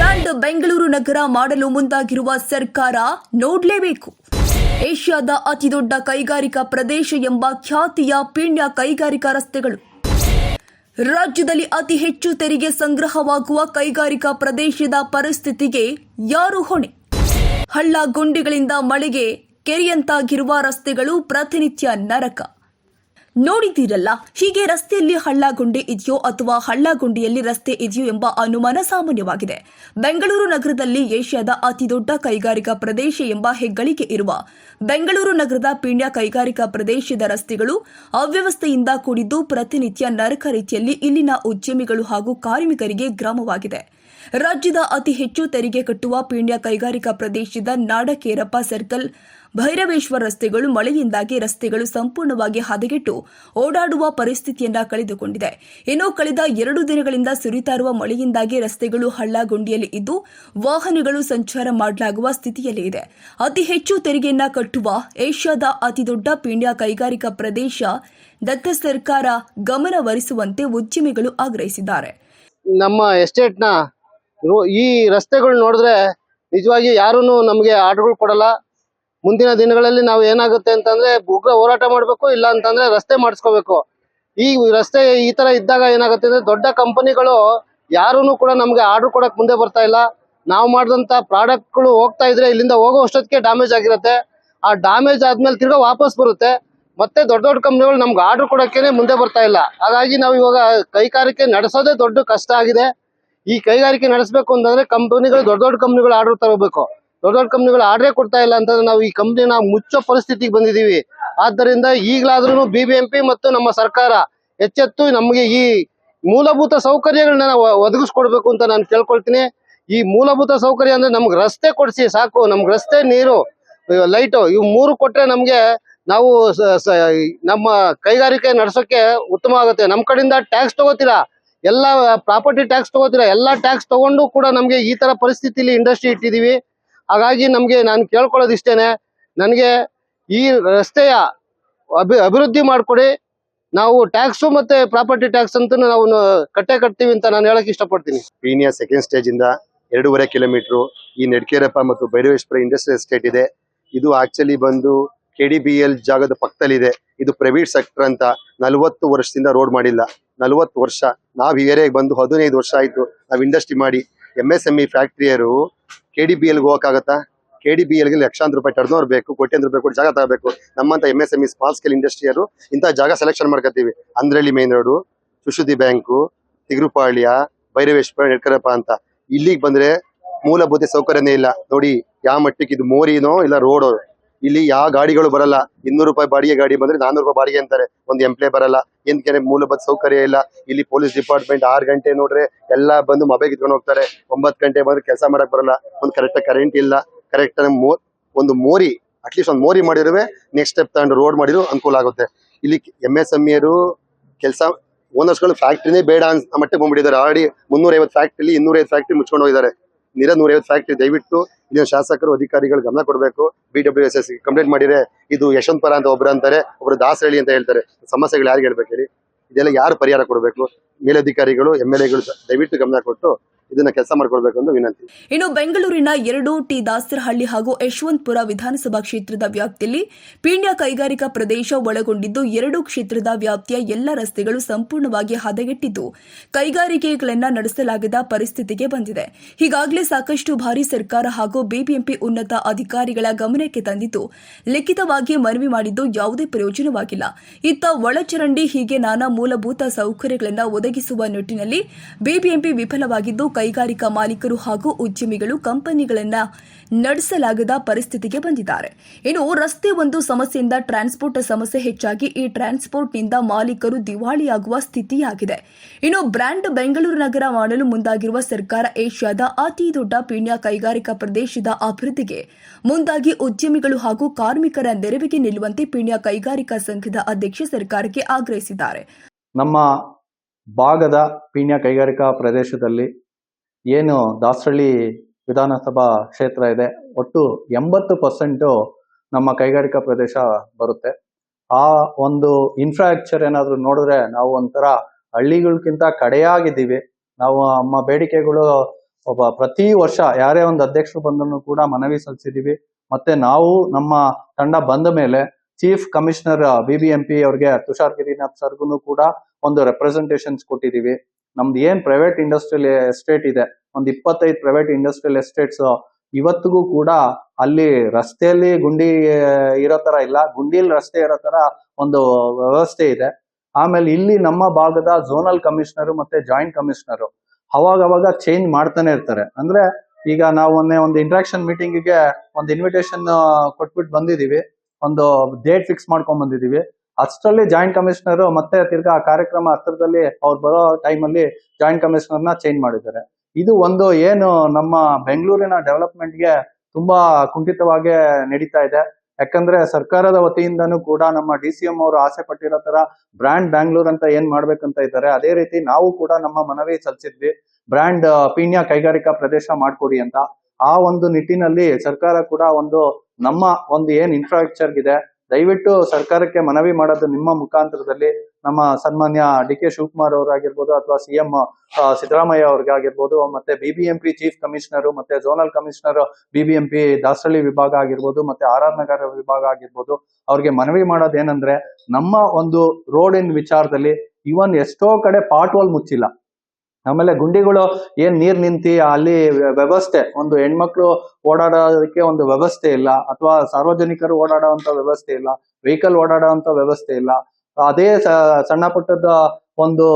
Brand Bengaluru ನಗರ ಮಾಡಲು ಮುಂದಾಗಿರುವ ಸರ್ಕಾರ ನೋಡಲೇಬೇಕು. ಏಷ್ಯಾದ ಅತಿದೊಡ್ಡ ಕೈಗಾರಿಕಾ ಪ್ರದೇಶ ಎಂಬ ಖ್ಯಾತಿಯ ಪೀಣ್ಯ ಕೈಗಾರಿಕಾ ರಸ್ತೆಗಳು. ರಾಜ್ಯದಲ್ಲಿ ಅತಿ ಹೆಚ್ಚು ತೆರಿಗೆ ಸಂಗ್ರಹವಾಗುವ ಕೈಗಾರಿಕಾ ಪ್ರದೇಶದ ಪರಿಸ್ಥಿತಿಗೆ ಯಾರು ಹೊಣೆ? ಹಳ್ಳ ಗುಂಡಿಗಳಿಂದ ಮಳೆಗೆ ಕೆರೆಯಂತಾಗಿರುವ ರಸ್ತೆಗಳು ಪ್ರತಿನಿತ್ಯ ನರಕ. ನೋಡಿದ್ದೀರಲ್ಲ, ಹೀಗೆ ರಸ್ತೆಯಲ್ಲಿ ಹಳ್ಳ ಗುಂಡಿ ಇದೆಯೋ ಅಥವಾ ಹಳ್ಳ ಗುಂಡಿಯಲ್ಲಿ ರಸ್ತೆ ಇದೆಯೋ ಎಂಬ ಅನುಮಾನ ಸಾಮಾನ್ಯವಾಗಿದೆ. ಬೆಂಗಳೂರು ನಗರದಲ್ಲಿ ಏಷ್ಯಾದ ಅತಿದೊಡ್ಡ ಕೈಗಾರಿಕಾ ಪ್ರದೇಶ ಎಂಬ ಹೆಗ್ಗಳಿಕೆ ಇರುವ ಬೆಂಗಳೂರು ನಗರದ ಪೀಣ್ಯ ಕೈಗಾರಿಕಾ ಪ್ರದೇಶದ ರಸ್ತೆಗಳು ಅವ್ಯವಸ್ಥೆಯಿಂದ ಕೂಡಿದ್ದು ಪ್ರತಿನಿತ್ಯ ನರಕ ರೀತಿಯಲ್ಲಿ ಇಲ್ಲಿನ ಉದ್ಯಮಿಗಳು ಹಾಗೂ ಕಾರ್ಮಿಕರಿಗೆ ಗ್ರಾಮವಾಗಿದೆ. ರಾಜ್ಯದ ಅತಿ ಹೆಚ್ಚು ತೆರಿಗೆ ಕಟ್ಟುವ ಪೀಣ್ಯ ಕೈಗಾರಿಕಾ ಪ್ರದೇಶದ ನಾಡಕೇರಪ್ಪ ಸರ್ಕಲ್, ಭೈರವೇಶ್ವರ ರಸ್ತೆಗಳು ಮಳೆಯಿಂದಾಗಿ ರಸ್ತೆಗಳು ಸಂಪೂರ್ಣವಾಗಿ ಹದಗೆಟ್ಟು ಓಡಾಡುವ ಪರಿಸ್ಥಿತಿಯನ್ನ ಕಳೆದುಕೊಂಡಿದೆ. ಇನ್ನು ಕಳೆದ ಎರಡು ದಿನಗಳಿಂದ ಸುರಿತಾರುವ ಮಳೆಯಿಂದಾಗಿ ರಸ್ತೆಗಳು ಹಳ್ಳ ಗುಂಡಿಯಲ್ಲಿ ಇದ್ದು ವಾಹನಗಳು ಸಂಚಾರ ಮಾಡಲಾಗುವ ಸ್ಥಿತಿಯಲ್ಲಿ ಇದೆ. ಅತಿ ಹೆಚ್ಚು ತೆರಿಗೆಯನ್ನ ಕಟ್ಟುವ ಏಷ್ಯಾದ ಅತಿದೊಡ್ಡ ಪೀಣ್ಯ ಕೈಗಾರಿಕಾ ಪ್ರದೇಶ ದತ್ತ ಸರ್ಕಾರ ಗಮನವರಿಸುವಂತೆ ಉದ್ಯಮಿಗಳು ಆಗ್ರಹಿಸಿದ್ದಾರೆ. ನಮ್ಮ ಎಸ್ಟೇಟ್ನ ಈ ರಸ್ತೆಗಳು ನೋಡಿದ್ರೆ ನಿಜವಾಗಿ ಯಾರೂ ನಮಗೆ ಆರ್ಡರ್ಗಳು ಕೊಡಲ್ಲ. ಮುಂದಿನ ದಿನಗಳಲ್ಲಿ ನಾವು ಏನಾಗುತ್ತೆ ಅಂತಂದ್ರೆ ಉಗ್ರ ಹೋರಾಟ ಮಾಡಬೇಕು, ಇಲ್ಲ ಅಂತಂದ್ರೆ ರಸ್ತೆ ಮಾಡಿಸ್ಕೋಬೇಕು. ಈ ರಸ್ತೆ ಈ ತರ ಇದ್ದಾಗ ಏನಾಗುತ್ತೆ ಅಂದ್ರೆ ದೊಡ್ಡ ಕಂಪನಿಗಳು ಯಾರೂ ಕೂಡ ನಮಗೆ ಆರ್ಡರ್ ಕೊಡಕ್ ಮುಂದೆ ಬರ್ತಾ ಇಲ್ಲ. ನಾವು ಮಾಡಿದಂತ ಪ್ರಾಡಕ್ಟ್ಗಳು ಹೋಗ್ತಾ ಇದ್ರೆ ಇಲ್ಲಿಂದ ಹೋಗೋ ಅಷ್ಟೊತ್ತಿಗೆ ಡ್ಯಾಮೇಜ್ ಆಗಿರುತ್ತೆ. ಆ ಡ್ಯಾಮೇಜ್ ಆದ್ಮೇಲೆ ತಿರ್ಗಾ ವಾಪಸ್ ಬರುತ್ತೆ. ಮತ್ತೆ ದೊಡ್ಡ ದೊಡ್ಡ ಕಂಪ್ನಿಗಳು ನಮ್ಗೆ ಆರ್ಡರ್ ಕೊಡಕ್ಕೇನೆ ಮುಂದೆ ಬರ್ತಾ ಇಲ್ಲ. ಹಾಗಾಗಿ ನಾವು ಇವಾಗ ಕೈಗಾರಿಕೆ ನಡೆಸೋದೇ ದೊಡ್ಡ ಕಷ್ಟ ಆಗಿದೆ. ಈ ಕೈಗಾರಿಕೆ ನಡೆಸಬೇಕು ಅಂತಂದ್ರೆ ಕಂಪನಿಗಳು, ದೊಡ್ಡ ದೊಡ್ಡ ಕಂಪನಿಗಳು ಆರ್ಡರ್ ತಗೋಬೇಕು. ದೊಡ್ಡ ದೊಡ್ಡ ಕಂಪನಿಗಳು ಆರ್ಡರ್ ಕೊಡ್ತಾ ಇಲ್ಲ ಅಂತಂದ್ರೆ ನಾವು ಈ ಕಂಪ್ನಿನ ಮುಚ್ಚೋ ಪರಿಸ್ಥಿತಿಗೆ ಬಂದಿದೀವಿ ಆದ್ದರಿಂದ ಈಗಲಾದ್ರೂ ಬಿಬಿಎಂಪಿ ಮತ್ತು ನಮ್ಮ ಸರ್ಕಾರ ಎಚ್ಚೆತ್ತು ನಮಗೆ ಈ ಮೂಲಭೂತ ಸೌಕರ್ಯಗಳನ್ನ ನಾವು ಒದಗಿಸ್ಕೊಡ್ಬೇಕು ಅಂತ ನಾನು ಕೇಳ್ಕೊಳ್ತೀನಿ. ಈ ಮೂಲಭೂತ ಸೌಕರ್ಯ ಅಂದ್ರೆ ನಮ್ಗೆ ರಸ್ತೆ ಕೊಡಿಸಿ ಸಾಕು. ನಮ್ಗೆ ರಸ್ತೆ, ನೀರು, ಲೈಟು ಇವು ಮೂರು ಕೊಟ್ರೆ ನಮ್ಗೆ ನಾವು ನಮ್ಮ ಕೈಗಾರಿಕೆ ನಡೆಸೋಕೆ ಉತ್ತಮ ಆಗುತ್ತೆ. ನಮ್ಮ ಕಡೆಯಿಂದ ಟ್ಯಾಕ್ಸ್ ತಗೋತೀರಾ? ಎಲ್ಲ ಪ್ರಾಪರ್ಟಿ ಟ್ಯಾಕ್ಸ್ ತಗೋತೀರಾ, ಎಲ್ಲ ಟ್ಯಾಕ್ಸ್ ತಗೊಂಡು ಕೂಡ ನಮಗೆ ಈ ತರ ಪರಿಸ್ಥಿತಿಲಿ ಇಂಡಸ್ಟ್ರಿ ಇಟ್ಟಿದೀವಿ. ಹಾಗಾಗಿ ನಮ್ಗೆ ನಾನು ಕೇಳ್ಕೊಳ್ಳೋದು ಇಷ್ಟೇನೆ ನನಗೆ ಈ ರಸ್ತೆಯ ಅಭಿ, ಅಭಿವೃದ್ಧಿ ಮಾಡ್ಕೊಡಿ. ನಾವು ಟ್ಯಾಕ್ಸು ಮತ್ತೆ ಪ್ರಾಪರ್ಟಿ ಟ್ಯಾಕ್ಸ್ ಅಂತ ನಾವು ಕಟ್ಟೆ ಕಟ್ತೀವಿ ಅಂತ ನಾನು ಹೇಳಕ್ ಇಷ್ಟಪಡ್ತೀನಿ. ಪೀನಿಯ ಸೆಕೆಂಡ್ ಸ್ಟೇಜ್ ಇಂದ ಎರಡೂವರೆ ಕಿಲೋಮೀಟರ್ ಈ ನೆಡ್ಕೇರಪ್ಪ ಮತ್ತು ಭೈರವೇಶ್ವರ ಇಂಡಸ್ಟ್ರಿಯಲ್ ಎಸ್ಟೇಟ್ ಇದೆ. ಇದು ಆಕ್ಚುಲಿ ಬಂದು ಕೆ ಡಿ ಬಿ ಎಲ್ ಜಾಗದ ಪಕ್ಕದಲ್ಲಿದೆ. ಇದು ಪ್ರೈವೇಟ್ ಸೆಕ್ಟರ್ ಅಂತ ನಲವತ್ತು ವರ್ಷದಿಂದ ರೋಡ್ ಮಾಡಿಲ್ಲ. ನಲವತ್ತು ವರ್ಷ. ನಾವು ಈ ಏರಿಯಾಗೆ ಬಂದು ಹದಿನೈದು ವರ್ಷ ಆಯ್ತು. ನಾವು ಇಂಡಸ್ಟ್ರಿ ಮಾಡಿ ಎಂ ಎಸ್ ಎಂ ಇ ಫ್ಯಾಕ್ಟ್ರಿಯರು ಕೆ ಡಿ ಬಿ ಎಲ್ಗೆ ಹೋಗೋಕ್ಕಾಗತ್ತಾ? ಕೆ ಡಿ ಬಿ ಎಲ್ಗೆ ಲಕ್ಷಾಂತರ ರೂಪಾಯಿ ಟರ್ನೋರ್ ಬೇಕು, ಕೋಟ್ಯಾಂತರ ರೂಪಾಯಿ ಕೊಟ್ಟು ಜಾಗ ತಗೋಬೇಕು. ನಮ್ಮಂತ M S M E small scale ಇಂಡಸ್ಟ್ರಿಯರು ಇಂಥ ಜಾಗ ಸೆಲೆಕ್ಷನ್ ಮಾಡ್ಕೋತೀವಿ ಅಂದ್ರಳ್ಳಿ ಮೇನ್ ರೋಡು ಸುಶುದಿ ಬ್ಯಾಂಕು ತಿಗ್ರುಪಾಳ್ಯ ಭೈರವೇಶ್ವರ, ನೆಡ್ಕರಪ್ಪ ಅಂತ. ಇಲ್ಲಿಗೆ ಬಂದ್ರೆ ಮೂಲಭೂತ ಸೌಕರ್ಯನೇ ಇಲ್ಲ. ನೋಡಿ ಯಾವ ಮಟ್ಟಕ್ಕೆ ಇದು ಮೋರಿನೋ ಇಲ್ಲ ರೋಡ್? ಇಲ್ಲಿ ಯಾವ ಗಾಡಿಗಳು ಬರಲ್ಲ? ಇನ್ನೂರು ರೂಪಾಯಿ ಬಾಡಿಗೆ ಗಾಡಿ ಬಂದ್ರೆ ನಾನೂರು ರೂಪಾಯಿ ಬಾಡಿಗೆ ಅಂತಾರೆ. ಒಂದು ಎಂಪ್ಲಾಯ್ ಬರಲ್ಲ. ಎಂತಕ್ಕೆ ಮೂಲಭೂತ ಸೌಕರ್ಯ ಇಲ್ಲ. ಇಲ್ಲಿ ಪೊಲೀಸ್ ಡಿಪಾರ್ಟ್ಮೆಂಟ್ ಆರು ಗಂಟೆ ನೋಡ್ರೆ ಎಲ್ಲ ಬಂದು ಮೊಬೈಲ್ ಇಟ್ಕೊಂಡು ಹೋಗ್ತಾರೆ. ಒಂಬತ್ತು ಗಂಟೆ ಬಂದ್ರೆ ಕೆಲಸ ಮಾಡಕ್ ಬರಲ್ಲ. ಒಂದು ಕರೆಕ್ಟ್ ಕರೆಂಟ್ ಇಲ್ಲ. ಕರೆಕ್ಟ್ ಒಂದು ಮೋರಿ ಅಟ್ಲೀಸ್ಟ್ ಒಂದು ಮೋರಿ ಮಾಡಿರುವೆ. ನೆಕ್ಸ್ಟ್ ಸ್ಟೆಪ್ ತಗೊಂಡು ರೋಡ್ ಮಾಡಿದ್ರು ಅನುಕೂಲ ಆಗುತ್ತೆ. ಇಲ್ಲಿ ಎಂ ಎಸ್ ಎಂ ಇರು ಕೆಲಸ ಓನರ್ಸ್ಗಳು ಫ್ಯಾಕ್ಟ್ರಿನೇ ಬೇಡ ಅನ್ಸ್ ಮಟ್ಟಿಗೆ ಬಂದ್ಬಿಟ್ಟಿದ್ದಾರೆ. ಆಲ್ರೆಡಿ ಮುನ್ನೂರೈವತ್ತು ಫ್ಯಾಕ್ಟ್ರಿ ಇನ್ನೂರೈವತ್ತು ಫ್ಯಾಕ್ಟ್ರಿ ಮುಚ್ಕೊಂಡು ಹೋಗಿದ್ದಾರೆ. ನಿರ ನೂರೈವತ್ತು ಫ್ಯಾಕ್ಟ್ರಿ ದಯವಿಟ್ಟು ಇಲ್ಲಿನ ಶಾಸಕರು, ಅಧಿಕಾರಿಗಳು ಗಮನ ಕೊಡಬೇಕು. B W S S complaint ಮಾಡಿದ್ರೆ ಇದು ಯಶವಂತಪುರ ಅಂತ ಒಬ್ರು ಅಂತಾರೆ, ಒಬ್ರು ದಾಸರಳ್ಳಿ ಅಂತ ಹೇಳ್ತಾರೆ. ಸಮಸ್ಯೆಗಳು ಯಾರಿಗೆ ಹೇಳ್ಬೇಕು ಹೇಳಿ? ಇದೆಲ್ಲ ಯಾರು ಪರಿಹಾರ ಕೊಡಬೇಕು? ಮೇಲಧಿಕಾರಿಗಳು ಎಂ ಎಲ್ ಎಗಳು ದಯವಿಟ್ಟು ಗಮನ ಕೊಟ್ಟು ಇದನ್ನ ಕೆಲಸ ಮಾಡ್ಕೊಳ್ಬೇಕು ಅಂತ ವಿನಂತಿ. ಇನ್ನು ಬೆಂಗಳೂರಿನ ಎರಡು ಟಿ ದಾಸರಹಳ್ಳಿ ಹಾಗೂ ಯಶವಂತಪುರ ವಿಧಾನಸಭಾ ಕ್ಷೇತ್ರದ ವ್ಯಾಪ್ತಿಯಲ್ಲಿ ಪೀಣ್ಯ ಕೈಗಾರಿಕಾ ಪ್ರದೇಶ ಒಳಗೊಂಡಿದ್ದು ಎರಡು ಕ್ಷೇತ್ರದ ವ್ಯಾಪ್ತಿಯ ಎಲ್ಲ ರಸ್ತೆಗಳು ಸಂಪೂರ್ಣವಾಗಿ ಹದಗೆಟ್ಟಿದ್ದು ಕೈಗಾರಿಕೆಗಳನ್ನ ನಡೆಸಲಾಗದ ಪರಿಸ್ಥಿತಿಗೆ ಬಂದಿದೆ. ಹೀಗಾಗಲೇ ಸಾಕಷ್ಟು ಬಾರಿ ಸರ್ಕಾರ ಹಾಗೂ ಬಿಬಿಎಂಪಿ ಉನ್ನತ ಅಧಿಕಾರಿಗಳ ಗಮನಕ್ಕೆ ತಂದಿದ್ದು ಲಿಖಿತವಾಗಿ ಮನವಿ ಮಾಡಿದ್ದು ಯಾವುದೇ ಪ್ರಯೋಜನವಾಗಿಲ್ಲ. ಇತ್ತ ಒಳಚರಂಡಿ ಹೀಗೆ ನಾನಾ ಮೂಲಭೂತ ಸೌಕರ್ಯಗಳನ್ನು ಒದಗಿಸುವ ನಿಟ್ಟಿನಲ್ಲಿ ಬಿಬಿಎಂಪಿ ವಿಫಲವಾಗಿದ್ದು ಕೈಗಾರಿಕಾ ಮಾಲೀಕರು ಹಾಗೂ ಉದ್ಯಮಿಗಳು ಕಂಪನಿಗಳನ್ನ ನಡೆಸಲಾಗದ ಪರಿಸ್ಥಿತಿಗೆ ಬಂದಿದ್ದಾರೆ. ಇನ್ನು ರಸ್ತೆ ಒಂದು ಸಮಸ್ಯೆಯಿಂದ ಟ್ರಾನ್ಸ್ಪೋರ್ಟ್ ಸಮಸ್ಯೆ ಹೆಚ್ಚಾಗಿ ಈ ಟ್ರಾನ್ಸ್ಪೋರ್ಟ್ನಿಂದ ಮಾಲೀಕರು ದಿವಾಳಿಯಾಗುವ ಸ್ಥಿತಿಯಾಗಿದೆ. ಇನ್ನು ಬ್ರ್ಯಾಂಡ್ ಬೆಂಗಳೂರು ನಗರ ಮಾಡಲು ಮುಂದಾಗಿರುವ ಸರ್ಕಾರ ಏಷ್ಯಾದ ಅತಿ ದೊಡ್ಡ ಪೀಣ್ಯ ಕೈಗಾರಿಕಾ ಪ್ರದೇಶದ ಅಭಿವೃದ್ಧಿಗೆ ಮುಂದಾಗಿ ಉದ್ಯಮಿಗಳು ಹಾಗೂ ಕಾರ್ಮಿಕರ ನೆರವಿಗೆ ನಿಲ್ಲುವಂತೆ ಪೀಣ್ಯ ಕೈಗಾರಿಕಾ ಸಂಘದ ಅಧ್ಯಕ್ಷ ಸರ್ಕಾರಕ್ಕೆ ಆಗ್ರಹಿಸಿದ್ದಾರೆ. ನಮ್ಮ ಭಾಗದ ಪೀಣ್ಯ ಕೈಗಾರಿಕಾ ಪ್ರದೇಶದಲ್ಲಿ ಏನು ದಾಸರಳ್ಳಿ ವಿಧಾನಸಭಾ ಕ್ಷೇತ್ರ ಇದೆ, ಒಟ್ಟು ಎಂಬತ್ತು ಪರ್ಸೆಂಟು ನಮ್ಮ ಕೈಗಾರಿಕಾ ಪ್ರದೇಶ ಬರುತ್ತೆ. ಆ ಒಂದು ಇನ್ಫ್ರಾಸ್ಟ್ರಕ್ಚರ್ ಏನಾದರೂ ನೋಡಿದ್ರೆ ನಾವು ಒಂಥರ ಹಳ್ಳಿಗಳ್ಗಿಂತ ಕಡೆಯಾಗಿದ್ದೀವಿ. ನಾವು ನಮ್ಮ ಬೇಡಿಕೆಗಳು ಒಬ್ಬ ಪ್ರತಿ ವರ್ಷ ಯಾರೇ ಒಂದು ಅಧ್ಯಕ್ಷರು ಬಂದ್ರು ಕೂಡ ಮನವಿ ಸಲ್ಲಿಸಿದ್ದೀವಿ. ಮತ್ತೆ ನಾವು ನಮ್ಮ ತಂಡ ಬಂದ ಮೇಲೆ chief commissioner B B M P ಅವ್ರಿಗೆ, ತುಷಾರ್ ಗಿರಿನಾಥ್ ಸರ್ಗುನು ಕೂಡ ಒಂದು ರೆಪ್ರೆಸೆಂಟೇಷನ್ಸ್ ಕೊಟ್ಟಿದೀವಿ ನಮ್ದು ಏನ್ ಪ್ರೈವೇಟ್ ಇಂಡಸ್ಟ್ರಿಯಲ್ ಎಸ್ಟೇಟ್ ಇದೆ, ಒಂದು ಇಪ್ಪತ್ತೈದು ಪ್ರೈವೇಟ್ ಇಂಡಸ್ಟ್ರಿಯಲ್ ಎಸ್ಟೇಟ್ಸ್ ಇವತ್ತಿಗೂ ಕೂಡ ಅಲ್ಲಿ ರಸ್ತೆಯಲ್ಲಿ ಗುಂಡಿ ಇರೋ ತರ ಇಲ್ಲ. ಗುಂಡಿಯಲ್ಲಿ ರಸ್ತೆ ಇರೋ ತರ ಒಂದು ವ್ಯವಸ್ಥೆ ಇದೆ. ಆಮೇಲೆ ಇಲ್ಲಿ ನಮ್ಮ ಭಾಗದ ಝೋನಲ್ ಕಮಿಷನರ್ ಮತ್ತೆ ಜಾಯಿಂಟ್ ಕಮಿಷನರ್ ಅವಾಗ ಅವಾಗ ಚೇಂಜ್ ಮಾಡ್ತಾನೆ ಇರ್ತಾರೆ. ಅಂದ್ರೆ ಈಗ ನಾವು ಮೊನ್ನೆ ಒಂದು ಇಂಟ್ರಾಕ್ಷನ್ ಮೀಟಿಂಗ್ಗೆ ಒಂದು ಇನ್ವಿಟೇಷನ್ ಕೊಟ್ಬಿಟ್ಟು ಬಂದಿದೀವಿ. ಒಂದು ಡೇಟ್ ಫಿಕ್ಸ್ ಮಾಡ್ಕೊಂಡ್ ಬಂದಿದೀವಿ. ಅಷ್ಟರಲ್ಲಿ ಜಾಯಿಂಟ್ ಕಮಿಷನರ್ ಮತ್ತೆ ತಿರ್ಗಾ ಆ ಕಾರ್ಯಕ್ರಮ ಹತ್ರದಲ್ಲಿ ಅವ್ರು ಬರೋ ಟೈಮಲ್ಲಿ ಜಾಯಿಂಟ್ ಕಮಿಷನರ್ನ ಚೇಂಜ್ ಮಾಡಿದ್ದಾರೆ. ಇದು ಒಂದು ಏನು ನಮ್ಮ ಬೆಂಗಳೂರಿನ ಡೆವಲಪ್ಮೆಂಟ್ಗೆ ತುಂಬಾ ಕುಂಠಿತವಾಗಿ ನಡೀತಾ ಇದೆ. ಯಾಕಂದ್ರೆ ಸರ್ಕಾರದ ವತಿಯಿಂದನೂ ಕೂಡ ನಮ್ಮ ಡಿ ಸಿ ಎಂ ಅವರು ಆಸೆ ಪಟ್ಟಿರೋ ತರ ಬ್ರ್ಯಾಂಡ್ ಬ್ಯಾಂಗ್ಳೂರ್ ಅಂತ ಏನ್ ಮಾಡ್ಬೇಕಂತ ಇದ್ದಾರೆ, ಅದೇ ರೀತಿ ನಾವು ಕೂಡ ನಮ್ಮ ಮನವಿ ಸಲ್ಲಿಸಿದ್ವಿ. ಬ್ರ್ಯಾಂಡ್ ಪೀಣ್ಯ ಕೈಗಾರಿಕಾ ಪ್ರದೇಶ ಮಾಡ್ಕೊಡಿ ಅಂತ. ಆ ಒಂದು ನಿಟ್ಟಿನಲ್ಲಿ ಸರ್ಕಾರ ಕೂಡ ಒಂದು ನಮ್ಮ ಒಂದು ಏನ್ ಇನ್ಫ್ರಾಸ್ಟ್ರಕ್ಚರ್ ಇದೆ ದಯವಿಟ್ಟು ಸರ್ಕಾರಕ್ಕೆ ಮನವಿ ಮಾಡೋದು ನಿಮ್ಮ ಮುಖಾಂತರದಲ್ಲಿ. ನಮ್ಮ ಸನ್ಮಾನ್ಯ ಡಿ ಕೆ ಶಿವಕುಮಾರ್ ಅವರಾಗಿರ್ಬೋದು ಅಥವಾ ಸಿ ಎಂ ಸಿದ್ದರಾಮಯ್ಯ ಅವ್ರಿಗಾಗಿರ್ಬೋದು, ಮತ್ತೆ ಬಿಬಿಎಂಪಿ ಚೀಫ್ ಕಮಿಷನರ್, ಮತ್ತೆ ಝೋನಲ್ ಕಮಿಷನರ್ ಬಿಬಿಎಂಪಿ ದಾಸಳ್ಳಿ ವಿಭಾಗ ಆಗಿರ್ಬೋದು, ಮತ್ತೆ ಆರ್ ಆರ್ ನಗರ ವಿಭಾಗ ಆಗಿರ್ಬೋದು, ಅವ್ರಿಗೆ ಮನವಿ ಮಾಡೋದೇನಂದ್ರೆ ನಮ್ಮ ಒಂದು ರೋಡಿನ ವಿಚಾರದಲ್ಲಿ ಇವನ್ ಎಷ್ಟೋ ಕಡೆ ಪಾಟ್ ಹೋಲ್ ಮುಚ್ಚಿಲ್ಲ. ಆಮೇಲೆ ಗುಂಡಿಗಳು ಏನ್ ನೀರ್ ನಿಂತಿ ಅಲ್ಲಿ ವ್ಯ- ವ್ಯವಸ್ಥೆ, ಒಂದು ಹೆಣ್ಮಕ್ಳು ಓಡಾಡೋದಕ್ಕೆ ಒಂದು ವ್ಯವಸ್ಥೆ ಇಲ್ಲ, ಅಥವಾ ಸಾರ್ವಜನಿಕರು ಓಡಾಡುವಂತ ವ್ಯವಸ್ಥೆ ಇಲ್ಲ ವೆಹಿಕಲ್ ಓಡಾಡುವಂತ ವ್ಯವಸ್ಥೆ ಇಲ್ಲ. ಅದೇ ಸಣ್ಣ ಪುಟ್ಟದ ಒಂದು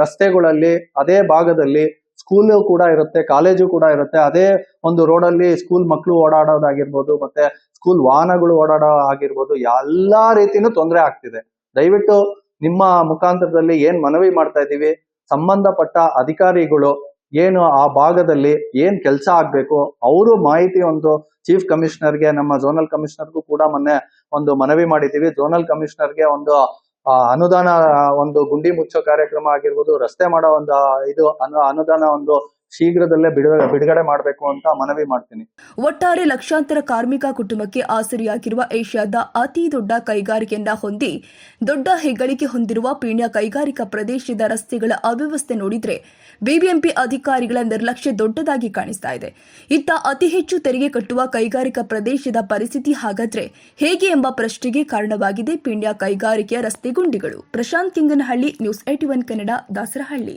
ರಸ್ತೆಗಳಲ್ಲಿ, ಅದೇ ಭಾಗದಲ್ಲಿ ಸ್ಕೂಲು ಕೂಡ ಇರುತ್ತೆ ಕಾಲೇಜು ಕೂಡ ಇರುತ್ತೆ. ಅದೇ ಒಂದು ರೋಡಲ್ಲಿ ಸ್ಕೂಲ್ ಮಕ್ಕಳು ಓಡಾಡೋದಾಗಿರ್ಬೋದು, ಮತ್ತೆ ಸ್ಕೂಲ್ ವಾಹನಗಳು ಓಡಾಡೋ ಆಗಿರ್ಬೋದು, ಎಲ್ಲಾ ರೀತಿನೂ ತೊಂದರೆ ಆಗ್ತಿದೆ. ದಯವಿಟ್ಟು ನಿಮ್ಮ ಮುಖಾಂತರದಲ್ಲಿ ಏನ್ ಮನವಿ ಮಾಡ್ತಾ ಇದೀವಿ ಸಂಬಂಧಪಟ್ಟ ಅಧಿಕಾರಿಗಳು ಏನು ಆ ಭಾಗದಲ್ಲಿ ಏನ್ ಕೆಲಸ ಆಗ್ಬೇಕು, ಅವರು ಮಾಹಿತಿ ಒಂದು ಚೀಫ್ ಕಮಿಷನರ್ಗೆ ನಮ್ಮ ಝೋನಲ್ ಕಮಿಷನರ್ಗೂ ಕೂಡ ಮೊನ್ನೆ ಒಂದು ಮನವಿ ಮಾಡಿದ್ದೀವಿ. ಝೋನಲ್ ಕಮಿಷನರ್ಗೆ ಒಂದು ಅನುದಾನ, ಒಂದು ಗುಂಡಿ ಮುಚ್ಚೋ ಕಾರ್ಯಕ್ರಮ ಆಗಿರ್ಬೋದು, ರಸ್ತೆ ಮಾಡೋ ಒಂದು ಇದು, ಅನು- ಅನುದಾನ ಒಂದು ಶೀಘ್ರದಲ್ಲೇ ಬಿಡುಗಡೆ ಬಿಡುಗಡೆ ಮಾಡಬೇಕು ಅಂತ ಮನವಿ ಮಾಡ್ತೀನಿ. ಒಟ್ಟಾರೆ ಲಕ್ಷಾಂತರ ಕಾರ್ಮಿಕ ಕುಟುಂಬಕ್ಕೆ ಆಸರಿಯಾಗಿರುವ ಏಷ್ಯಾದ ಅತಿ ದೊಡ್ಡ ಕೈಗಾರಿಕೆಯನ್ನ ಹೊಂದಿ, ದೊಡ್ಡ ಹೆಗ್ಗಳಿಕೆ ಹೊಂದಿರುವ ಪೀಣ್ಯ ಕೈಗಾರಿಕಾ ಪ್ರದೇಶದ ರಸ್ತೆಗಳ ಅವ್ಯವಸ್ಥೆ ನೋಡಿದ್ರೆ ಬಿಬಿಎಂಪಿ ಅಧಿಕಾರಿಗಳ ನಿರ್ಲಕ್ಷ್ಯ ದೊಡ್ಡದಾಗಿ ಕಾಣಿಸ್ತಾ ಇದೆ. ಇತ್ತ ಅತಿ ಹೆಚ್ಚು ತೆರಿಗೆ ಕಟ್ಟುವ ಕೈಗಾರಿಕಾ ಪ್ರದೇಶದ ಪರಿಸ್ಥಿತಿ ಹಾಗಾದ್ರೆ ಹೇಗೆ ಎಂಬ ಪ್ರಶ್ನೆಗೆ ಕಾರಣವಾಗಿದೆ ಪೀಣ್ಯ ಕೈಗಾರಿಕೆಯ ರಸ್ತೆ ಗುಂಡಿಗಳು. Prashanth Kinganahalli, news AT one Kannada, Dasarahalli.